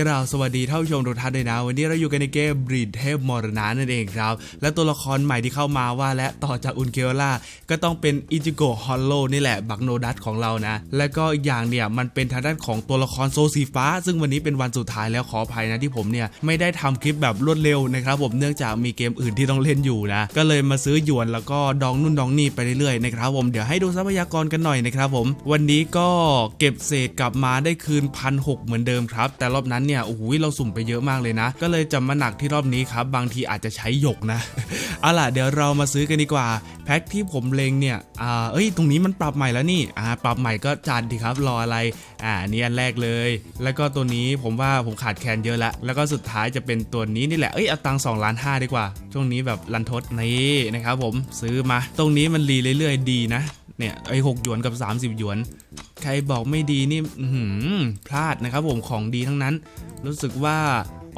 กล่าวสวัสดีท่านผู้ชมทุกท่านด้วยนะ วันนี้เราอยู่กันในเกมบรีดเทพมรณะนั่นเองครับ และตัวละครใหม่ที่เข้ามาว่าและต่อจากอุนเกล่าก็ต้องเป็นอิจิโกะฮอลโลนี่แหละบักโนดัตของเรานะ และก็อีกอย่างเนี่ยมันเป็นทางด้านของตัวละครโซสีฟ้า ซึ่งวันนี้เป็นวันสุดท้ายแล้วขออภัยนะที่ผมเนี่ยไม่ได้ทำคลิปแบบรวดเร็วนะครับผมเนื่องจากมีเกมอื่นที่ต้องเล่นอยู่นะก็เลยมาซื้อหยวนแล้วก็ดองนู่นดองนี่ไปเรื่อยๆนะครับผมเดี๋ยวให้ดูทรัพยากรกันหน่อยนะครับผมวันนี้ก็เก็บเศษกลับมาได้คืนพันหเหมือนเดิมครับแต่รอบนั้นเนี่ยโอ้โหเราสุ่มไปเยอะมากเลยนะ ก็เลยจะมาหนักที่รอบนี้ครับ บางทีอาจจะใช้หยกนะเอาล่ะเดี๋ยวเรามาซื้อกันดีกว่าแพ็คที่ผมเลงเนี่ยอ่าเอ้ยตรงนี้มันปรับใหม่แล้วนี่อ่าปรับใหม่ก็จัดดีครับรออะไรอ่านี่อันแรกเลย แล้วก็ตัวนี้ผมว่าผมขาดแคลนเยอะละแล้วก็สุดท้ายจะเป็นตัวนี้นี่แหละเอ้ยเอาตังสองล้านห้าดีกว่า ช่วงนี้แบบรันทดนี่นะครับผมซื้อมา ตรงนี้มันรีเรื่อยๆดีนะ เนี่ยไอ้หกหยวนกับ 30 หยวน ใครบอกไม่ดีนี่หืพลาดนะครับผมของดีทั้งนั้น รู้สึกว่า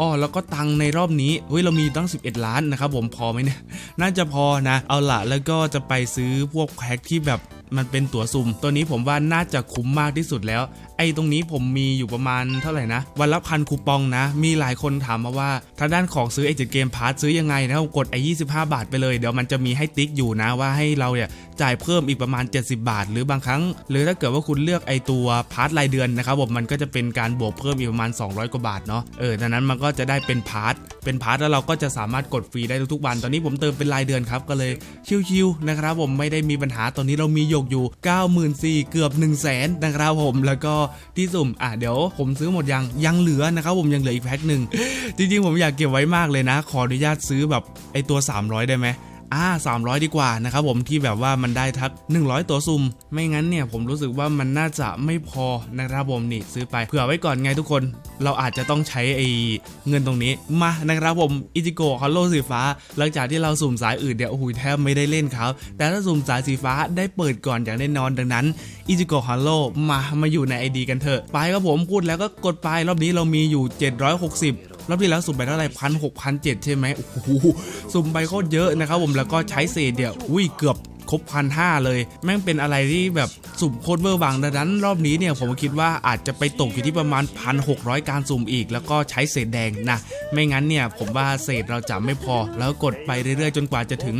อ๋อแล้วก็ตังในรอบนี้เฮ้ยเรามีตั้ง 11 ล้านนะครับผมพอไหมเนี่ยน่าจะพอนะ เอาละแล้วก็จะไปซื้อพวกแพ็กที่แบบมันเป็นตั๋วซุ่มตัวนี้ผมว่าน่าจะคุ้มมากที่สุดแล้วไอ้ตรงนี้ผมมีอยู่ประมาณเท่าไหร่นะ วันละพันคูปองนะ มีหลายคนถามมาว่าทางด้านของซื้อไอเจ็ดเกมพาร์ทซื้อยังไงนะผมกดไอ้ยี่สิบห้าบาทไปเลยเดี๋ยวมันจะมีให้ติ๊กอยู่นะว่าให้เราเนี่ยจ่ายเพิ่มอีกประมาณ 70 บาท หรือบางครั้ง หรือถ้าเกิดว่าคุณเลือกไอ้ตัวพาร์ทรายเดือนนะครับผมมันก็จะเป็นการบวกเพิ่มอีกประมาณ 200 กว่าบาทเนาะเออดังนั้นมันก็จะได้เป็นพาร์ทเป็นพาร์ทแล้วเราก็จะสามารถกดฟรีได้ทุกๆวัน ตอนนี้ผมเติมเป็นรายเดือนครับก็เลยชิวๆนะครับผมไม่ได้มีปัญหาตอนนี้เรามีหยกอยู่ 94,000เกือบ 1 0 0 0 0แสนนะครับผมแล้วก็ที่สุ่มอะเดี๋ยวผมซื้อหมดยังยังเหลือนะครับผมยังเหลืออีกแพ็คหนึ่งจริงๆผมอยากเก็บไว้มากเลยนะ ขออนุญาตซื้อแบบไอตัว 300 ได้ไหม อ่า300 ดีกว่านะครับผมที่แบบว่ามันได้ทัก 100 ตัวซุ่มไม่งั้นเนี่ยผมรู้สึกว่ามันน่าจะไม่พอนะครับผมนี่ซื้อไปเผื่อไว้ก่อนไงทุกคน เราอาจจะต้องใช้ไอเงินตรงนี้มานะครับผมอิจิโกะฮอลโลสีฟ้า หลังจากที่เราสุ่มสายอื่นเดี๋ยวโอ้โหแทบไม่ได้เล่นครับแต่ถ้าสุ่มสายสีฟ้าได้เปิดก่อนอย่างแน่นอนดังนั้นอิจิโกะฮอลโลมามาอยู่ในไอดีกันเถอะไปครับผมพูดแล้วก็กดไปรอบนี้เรามีอยู่ 760 รอบที่แล้วสุ่มไปเท่าไหร่พันหกพันเจ็ดใช่ไหมโอ้โหสุ่มไปโคตรเยอะนะครับผมแล้วก็ใช้เศษเดียวอุ้ยเกือบครบพันห้าเลย แม่งเป็นอะไรที่แบบสุ่มโคตรเบอร์บางดังนั้น รอบนี้เนี่ยผมคิดว่าอาจจะไปตกอยู่ที่ประมาณ 1,600 การสุ่มอีก แล้วก็ใช้เศษแดงนะ ไม่งั้นเนี่ยผมว่าเศษเราจะไม่พอ แล้วกดไปเรื่อยๆ จนกว่าจะถึง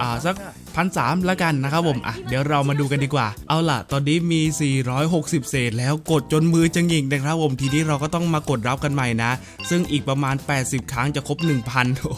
อ่าสัก พันสามแล้วกันนะครับผมอะเดี๋ยวเรามาดูกันดีกว่า เอาล่ะ ตอนนี้มี 460 เศษ แล้วกดจนมือจะหงิกนะครับผมทีนี้เราก็ต้องมากดรับกันใหม่นะ ซึ่งอีกประมาณ 80 ครั้งจะครบ 1,000โอ้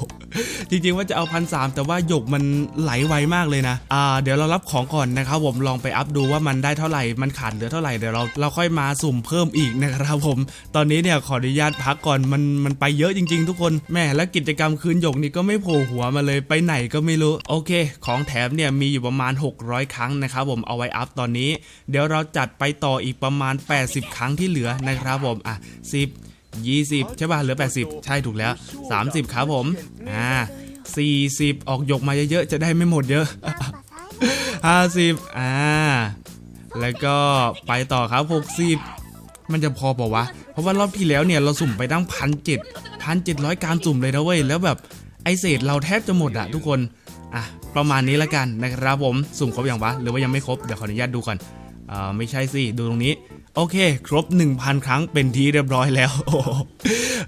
จริงๆว่าจะเอาพันสามแต่ว่าหยกมันไหลไวมากเลยนะอ่าเดี๋ยวเรารับของก่อนนะครับผมลองไปอัพดูว่ามันได้เท่าไหร่มันขาดเหลือเท่าไหร่เดี๋ยวเราเราค่อยมาสุ่มเพิ่มอีกนะครับผม ตอนนี้เนี่ยขออนุญาตพักก่อนมันมันไปเยอะจริง ๆ ทุกคนแม่แล้วกิจกรรมคืนหยกนี่ก็ไม่โผล่หัวมาเลยไปไหนก็ไม่รู้โอเค ของแถมเนี่ยมีอยู่ประมาณ 600 ครั้งนะครับผมเอาไว้อัพตอนนี้ เดี๋ยวเราจัดไปต่ออีกประมาณ 80 ครั้งที่เหลือนะครับผมอะ10 20 ใช่ป่ะเหลือ 80 ใช่ถูกแล้ว 30 ครับผมอ่า40 ออกยกมาเยอะๆจะได้ไม่หมดเยอะ 50 อ่า แล้วก็ไปต่อครับ 60 มันจะพอป่าวะ เพราะว่ารอบที่แล้วเนี่ยเราสุ่มไปตั้งพันเจ็ดพันเจ็ดร้อยการสุ่มเลยนะเว้ย แล้วแบบไอเศษเราแทบจะหมดอะทุกคน อะ ประมาณนี้ละกันนะครับผมสุ่มครบอย่างวะหรือว่ายังไม่ครบเดี๋ยวขออนุญาตดูก่อน อ่าไม่ใช่สิ ดูตรงนี้ โอเค ครบ 1,000 ครั้งเป็นที่เรียบร้อยแล้วโอ้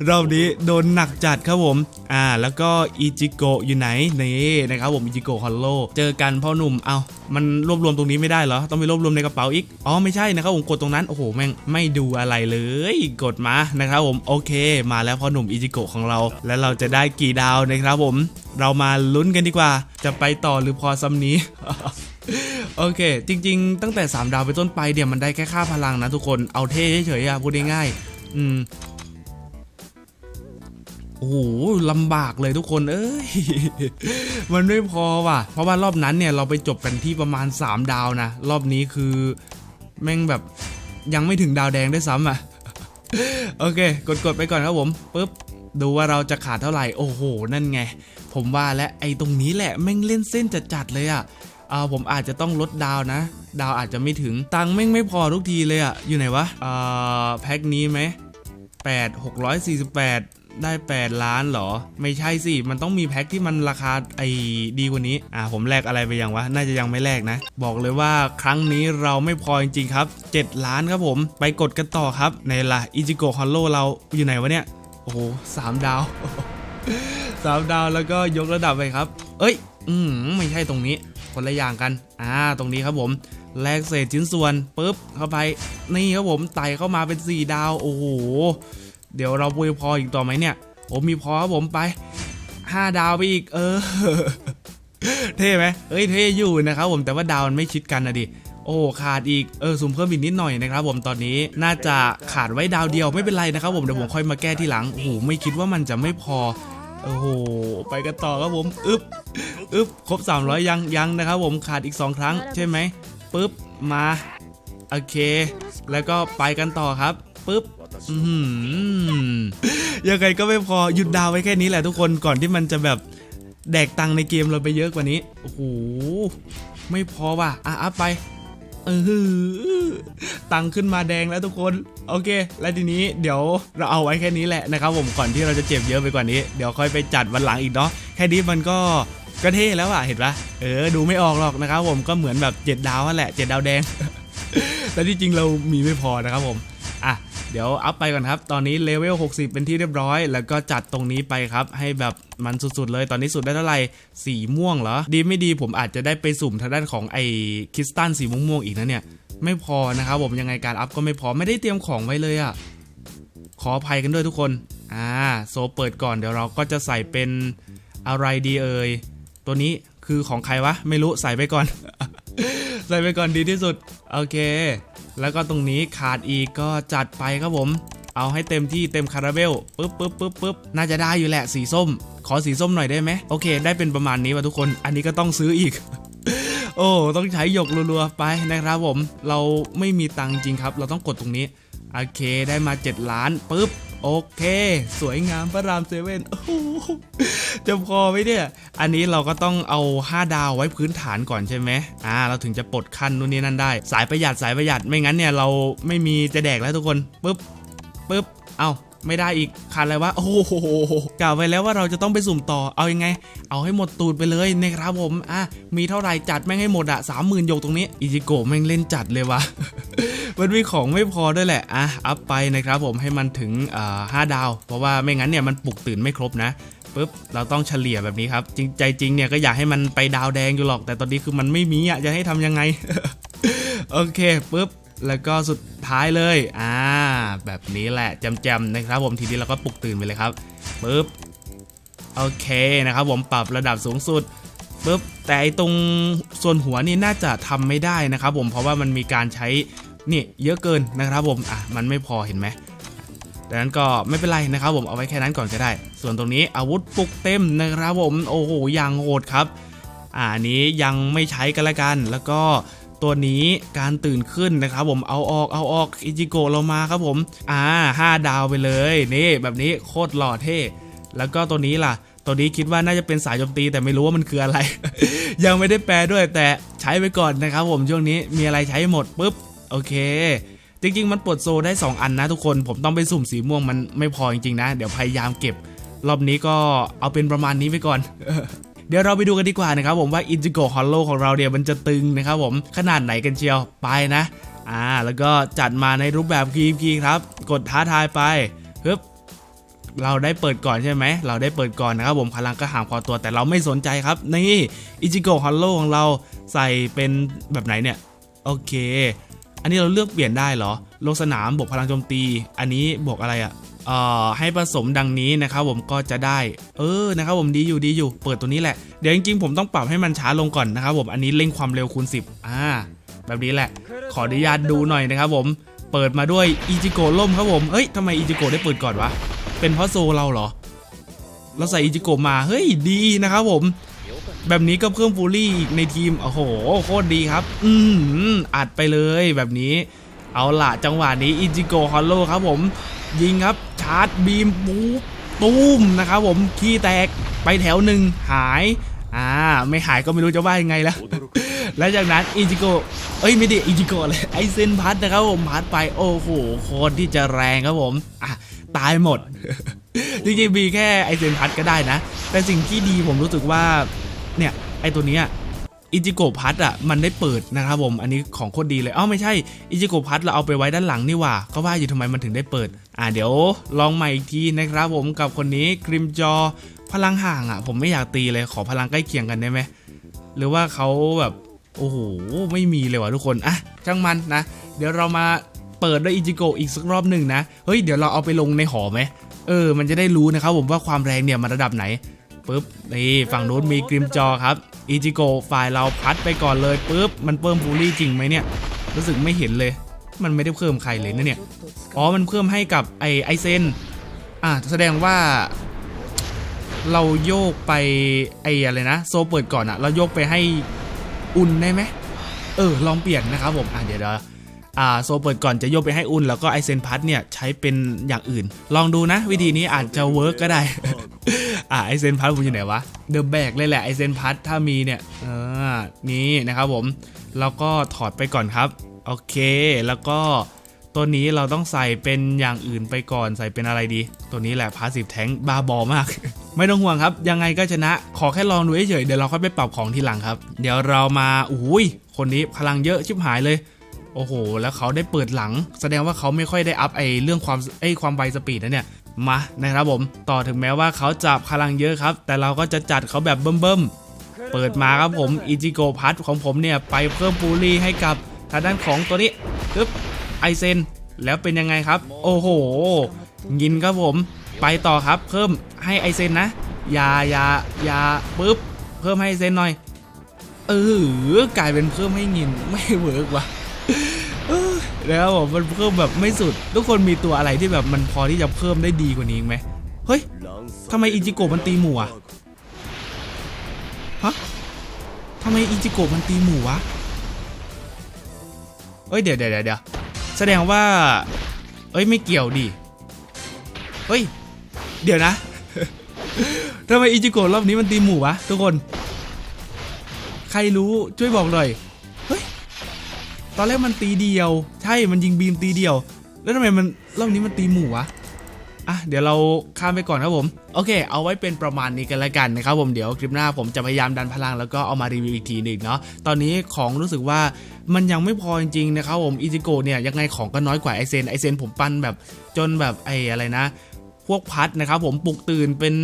รอบนี้โดนหนักจัดครับผม อ่า แล้วก็อิจิโกะอยู่ไหน นี่นะครับผมอิจิโกะฮอลโล เจอกันพ่อหนุ่ม เอามันรวบรวมตรงนี้ไม่ได้เหรอ ต้องไปรวบรวมในกระเป๋าอีก อ๋อ ไม่ใช่นะครับผมกดตรงนั้น โอ้โห แม่งไม่ดูอะไรเลย กดมานะครับผม โอเค มาแล้วพ่อหนุ่มอิจิโกะของเรา แล้วเราจะได้กี่ดาวนะครับผม เรามาลุ้นกันดีกว่า จะไปต่อหรือพอซ้ำนี้ โอเค จริง ๆ ตั้งแต่ 3 ดาวไปต้นไปเดี๋ยวมันได้แค่ค่าพลังนะทุกคนเอาเท่เฉยๆอะพูดง่ายๆอืมโอ้โหลำบากเลยทุกคนเอ้ย มันไม่พอว่ะ เพราะว่ารอบนั้นเนี่ยเราไปจบกันที่ประมาณ 3 ดาวนะ รอบนี้คือ แม่งแบบยังไม่ถึงดาวแดงได้วยซ้ำอะ โอเค กดๆไปก่อนครับผมปุ๊บดูว่าเราจะขาดเท่าไหร่ โอ้โห นั่นไง ผมว่าและไอ้ตรงนี้แหละ แม่งเล่นเส้นจัดๆเลยอะ อ่าผมอาจจะต้องลดดาวนะ ดาวอาจจะไม่ถึงตังค์แม่งไม่พอทุกทีเลยอะอยู่ไหนวะอ่าแพ็คนี้ไหม8 648ได้ 8 ล้านเหรอ ไม่ใช่สิ มันต้องมีแพ็คที่มันราคาไอ้ดีกว่านี้ อ่าผมแลกอะไรไปยังวะ น่าจะยังไม่แลกนะ บอกเลยว่าครั้งนี้เราไม่พอจริงๆครับ 7 ล้านครับผม ไปกดกันต่อครับ ในละอิจิโกะฮอลโลเราอยู่ไหนวะเนี่ย โอ้โหสามดาวสามดาวแล้วก็ยกระดับไปครับ เอ้ย อืมไม่ใช่ตรงนี้ คนละอย่างกันอ่าตรงนี้ครับผมแลกเศษชิ้นส่วนปุ๊บเข้าไปนี่ครับผมไต่เข้ามาเป็น 4 ดาวโอ้โหเดี๋ยวเราปุยพออีกต่อไหมเนี่ยโอ้มีพอครับผมไป 5 ดาวไปอีกเออเท่ไหมเอ้ยเท่อยู่นะครับผมแต่ว่าดาวมันไม่ชิดกันนะดิโอ้ขาดอีกเออสุ่มเพิ่มอีกนิดหน่อยนะครับผมตอนนี้น่าจะขาดไว้ดาวเดียวไม่เป็นไรนะครับผมเดี๋ยวผมค่อยมาแก้ที่หลังโอ้โหไม่คิดว่ามันจะไม่พอ โอ้โห ไปกันต่อครับผมอึบอึบครบ 300 ยังยังนะครับผมขาดอีก 2 ครั้งใช่ไหมปึ๊บมาโอเค แล้วก็ไปกันต่อครับปึ๊บอือหือยังไงก็ไม่พอหยุดดาวไว้แค่นี้แหละทุกคนก่อนที่มันจะแบบแดกตังค์ในเกมเราไปเยอะกว่านี้โอ้โหไม่พอว่ะอะอัพไป เออตังขึ้นมาแดงแล้วทุกคน โอเค และทีนี้เดี๋ยวเราเอาไว้แค่นี้แหละนะครับผมก่อนที่เราจะเจ็บเยอะไปกว่านี้ เดี๋ยวค่อยไปจัดวันหลังอีกเนาะแค่นี้มันก็ก็เท่แล้วอะเห็นปะเออดูไม่ออกหรอกนะครับผมก็เหมือนแบบเจ็ดดาวนั่นแหละเจ็ดดาวแดง แต่ที่จริงเรามีไม่พอนะครับผม เดี๋ยวอัพไปก่อนครับ ตอนนี้เลเวล 60 เป็นที่เรียบร้อย แล้วก็จัดตรงนี้ไปครับ ให้แบบมันสุดๆเลย ตอนนี้สุดได้เท่าไหร่ สีม่วงเหรอ ดีไม่ดีผมอาจจะได้ไปสุ่มทางด้านของไอ้คริสตัลสีม่วงๆอีกนะเนี่ย ไม่พอนะครับผมยังไงการอัพก็ไม่พอ ไม่ได้เตรียมของไว้เลยอะ่ะ ขออภัยกันด้วยทุกคน อ่า โซเปิดก่อน เดี๋ยวเราก็จะใส่เป็นอะไรดีเอ่ย ตัวนี้คือของใครวะ ไม่รู้ ใส่ไปก่อน ใส่ไปก่อนดีที่สุด โอเค แล้วก็ตรงนี้ขาดอีกก็จัดไปครับผม เอาให้เต็มที่เต็มคาราเบลปึ๊บปึ๊บปึ๊บปึ๊บน่าจะได้อยู่แหละสีส้ม ขอสีส้มหน่อยได้ไหมโอเค ได้เป็นประมาณนี้ว่ะทุกคน อันนี้ก็ต้องซื้ออีกโอ้ต้องใช้หยกรัวๆไปนะครับผม เราไม่มีตังค์จริงครับ เราต้องกดตรงนี้ โอเคได้มา 7 ล้านปึ๊บ โอเค สวยงามพระรามเซเว่นจะพอไหมเนี่ย อันนี้เราก็ต้องเอา 5 ดาวไว้พื้นฐานก่อนใช่ไหมอ่า เราถึงจะปลดขั้นนู่นนี่นั่นได้ สายประหยัดสายประหยัดไม่งั้นเนี่ยเราไม่มีจะแดกแล้วทุกคนปึ๊บปึ๊บเอ้าไม่ได้อีกขาดอะไรวะ โอ้โหกล่าวไว้แล้วว่าเราจะต้องไปสุ่มต่อ เอายังไง เอาให้หมดตูดไปเลยนะครับผม อะ มีเท่าไหร่จัดแม่งให้หมดอะสามหมื่นโยกตรงนี้ อิจิโกะแม่งเล่นจัดเลยวะ มันมีของไม่พอด้วยแหละอะอัพไปนะครับผมให้มันถึงห้าดาว เพราะว่าไม่งั้นเนี่ยมันปลุกตื่นไม่ครบนะปุ๊บเราต้องเฉลี่ยแบบนี้ครับ จริงใจจริงเนี่ยก็อยากให้มันไปดาวแดงอยู่หรอก แต่ตอนนี้คือมันไม่มีอะจะให้ทำยังไง โอเคปุ๊บแล้วก็สุดท้ายเลย อ่า แบบนี้แหละจำๆนะครับผมทีนี้เราก็ปลุกตื่นไปเลยครับปุ๊บโอเคนะครับผมปรับระดับสูงสุดปุ๊บแต่ไอตรงส่วนหัวนี่น่าจะทำไม่ได้นะครับผมเพราะว่ามันมีการใช้ นี่เยอะเกินนะครับผมอะมันไม่พอเห็นไหมดังนั้นก็ไม่เป็นไรนะครับผมเอาไว้แค่นั้นก่อนก็ได้ ส่วนตรงนี้อาวุธปลุกเต็มนะครับผมโอ้โหย่างโหดครับอ่านนี้ยังไม่ใช้กันละกัน แล้วก็ตัวนี้การตื่นขึ้นนะครับผมเอาออกเอาออกอิจิโกะเรามาครับผมอ่าห้าดาวไปเลยนี่แบบนี้โคตรหล่อเท่แล้วก็ตัวนี้ล่ะ ตัวนี้คิดว่าน่าจะเป็นสายโจมตีแต่ไม่รู้ว่ามันคืออะไร ยังไม่ได้แปลด้วยแต่ใช้ไปก่อนนะครับผมช่วงนี้มีอะไรใช้หมดปุ๊บ โอเค จริง ๆ มันปลดโซได้ 2 อันนะทุกคนผมต้องไปสุ่มสีม่วงมันไม่พอจริงๆนะ เดี๋ยวพยายามเก็บ รอบนี้ก็เอาเป็นประมาณนี้ไปก่อนเดี๋ยวเราไปดูกันดีกว่านะครับผมว่าอินจิโกฮอลโลของเราเนี่ยมันจะตึงนะครับผมขนาดไหนกันเชียวไปนะ อ่า แล้วก็จัดมาในรูปแบบคีมคีครับ กดท้าทายไปฮึบเราได้เปิดก่อนใช่ไหม เราได้เปิดก่อนนะครับผมพลังก็ห่างพอตัวแต่เราไม่สนใจครับ นี่อิจิโกฮอลโลของเราใส่เป็นแบบไหนเนี่ย โอเค อันนี้เราเลือกเปลี่ยนได้เหรอ ลงสนามบวกพลังโจมตี อันนี้บวกอะไรอะ่ะเอ่อให้ผสมดังนี้นะครับผมก็จะได้ เออนะครับผมดีอยู่ดีอยู่ เปิดตัวนี้แหละ เดี๋ยวจริงๆผมต้องปรับให้มันช้าลงก่อนนะครับผมอันนี้เร่งความเร็วคูณ 10 อ่า แบบนี้แหละ ขออนุญาตดูหน่อยนะครับผมเปิดมาด้วยอิจิโกะล่มครับผมเอ้ยทำไมอิจิโกะได้เปิดก่อนวะ เป็นเพราะโซเราเหรอ เราใส่อิจิโกะมา เฮ้ยดีนะครับผม แบบนี้ก็เพิ่มฟูลี่อีกในทีม โอ้โห โคตรดีครับ อืมอัดไปเลยแบบนี้ เอาละจังหวะนี้อิจิโกฮอลโลครับผม ยิงครับ ชาร์จบีมปุ๊บตุ้มนะครับผมขี้แตกไปแถวหนึ่งหาย อ่า ไม่หายก็ไม่รู้จะว่ายังไงแล้ว และจากนั้นอิจิโกเอ้ยไม่ได้อิจิโกเลยไอเซนพัดนะครับผมพัดไปโอ้โหโคตรที่จะแรงครับผมอะตายหมดจริงๆมีแค่ไอเซนพัทก็ได้นะ แต่สิ่งที่ดีผมรู้สึกว่า เนี่ยไอตัวเนี้ยอิจิโกพัทอะมันได้เปิดนะครับผมอันนี้ของโคตรดีเลยอ้าวไม่ใช่อิจิโกพัทเราเอาไปไว้ด้านหลังนี่ว่า ก็ว่าอยู่ทำไมมันถึงได้เปิด อ่าเดี๋ยวลองใหม่อีกทีนะครับผมกับคนนี้กริมจอพลังห่างอะ ผมไม่อยากตีเลยขอพลังใกล้เคียงกันได้ไหมหรือว่าเขาแบบโอ้โหไม่มีเลยว่ะทุกคนอะช่างมันนะ เดี๋ยวเรามาเปิดด้วยอิจิโกอีกสักรอบหนึ่งนะเฮ้ยเดี๋ยวเราเอาไปลงในหอไหมเออมันจะได้รู้นะครับผมว่าความแรงเนี่ยมันระดับไหน ปุ๊บนี่ฝั่งนู้นมีกริมจอครับอิจิโกฝ่ายเราพัดไปก่อนเลยปุ๊บมันเพิ่มบูลลี่จริงไหมเนี่ย รู้สึกไม่เห็นเลย มันไม่ได้เพิ่มใครเลยนะเนี่ยอ๋อมันเพิ่มให้กับไอไอเซนอะแสดงว่า เราโยกไปไออะไรนะ โซเปิดก่อนอะเราโยกไปให้อุ่นได้ไหมเออลองเปลี่ยนนะครับผมอะเดี๋ยวเดี๋ยวอ่าโซเปิดก่อนจะโยกไปให้อุ่น แล้วก็ไอเซนพัทเนี่ยใช้เป็นอย่างอื่น ลองดูนะ วิธีนี้อาจจะเวิร์กก็ได้ อ่าไอเซนพัทผมอยู่ไหนวะ เดอะแบกเลยแหละไอเซนพัทถ้ามีเนี่ยเออนี่นะครับผม แล้วก็ถอดไปก่อนครับ โอเค แล้วก็ตัวนี้เราต้องใส่เป็นอย่างอื่นไปก่อนใส่เป็นอะไรดี ตัวนี้แหละพาสซีฟแทงบาบอมาก ไม่ต้องห่วงครับ ยังไงก็ชนะ ขอแค่ลองดูเฉยเดี๋ยวเราค่อยไปปรับของทีหลังครับ เดี๋ยวเรามาอุ้ยคนนี้พลังเยอะชิบหายเลย โอ้โห แล้วเขาได้เปิดหลัง แสดงว่าเขาไม่ค่อยได้อัพไอเรื่องความไอความไวสปีดนะเนี่ย มานะครับผม ต่อถึงแม้ว่าเขาจะพลังเยอะครับ แต่เราก็จะจัดเขาแบบเบิ่มๆ เปิดมาครับผมอิจิโกพัทของผมเนี่ย ไปเพิ่มปูรี่ให้กับทางด้านของตัวนี้ปึ๊บไอเซนแล้วเป็นยังไงครับ โอ้โห ยินครับผม ไปต่อครับเพิ่มให้ไอเซนนะอยาอยาอยาปึ๊บเพิ่มให้ไอเซนหน่อยเออกลายเป็นเพิ่มให้ยินไม่เวิร์กว่ะ เออแล้วผมมันเพิ่มแบบไม่สุด ทุกคนมีตัวอะไรที่แบบมันพอที่จะเพิ่มได้ดีกว่านี้ไหมเฮ้ยทำไมอิจิโกะมันตีหมูอะฮะทำไมอิจิโกะมันตีหมูวะเอ้ยเดี๋ยวเดี๋ยวเดี๋ยวแสดงว่า เอ้ยไม่เกี่ยวดิเฮ้ย เดี๋ยวนะทำไมอิจิโกะรอบนี้มันตีหมูวะทุกคน ใครรู้ช่วยบอกหน่อยเฮ้ย ตอนแรกมันตีเดียว ใช่มันยิงบีมตีเดียว แล้วทำไมมันรอบนี้มันตีหมู่วะอะเดี๋ยวเราข้ามไปก่อนครับผม โอเค เอาไว้เป็นประมาณนี้กันแล้วกันนะครับผมเดี๋ยวคลิปหน้าผมจะพยายามดันพลังแล้วก็เอามารีวิวอีกทีหนึ่งเนาะตอนนี้ของรู้สึกว่ามันยังไม่พอจริงๆนะครับผมอิจิโกเนี่ยยังไงของก็น้อยกว่าไอเซนไอเซนผมปั้นแบบจนแบบไออะไรนะ พวกพัดนะครับผมปลุกตื่นเป็น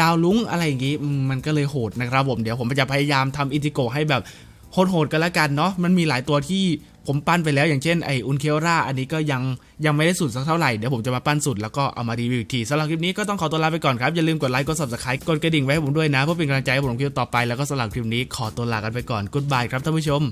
ดาวลุ้งอะไรอย่างงี้มันก็เลยโหดนะครับผมเดี๋ยวผมจะพยายามทำอิจิโกให้แบบ โหดๆกันละกันเนาะมันมีหลายตัวที่ผมปั้นไปแล้วอย่างเช่นไออุนเคราอันนี้ก็ยังยังไม่ได้สุดสักเท่าไหร่ เดี๋ยวผมจะมาปั้นสุดแล้วก็เอามารีวิวอีกทีสำหรับคลิปนี้ก็ต้องขอตัวลาไปก่อนครับ อย่าลืมกดไลค์กด subscribe กดกระดิ่งไว้ให้ผมด้วยนะ เพื่อเป็นกำลังใจให้ผมคลิปต่อไปแล้วก็สำหรับคลิปนี้ขอตัวลากันไปก่อน goodbye ครับท่านผู้ชม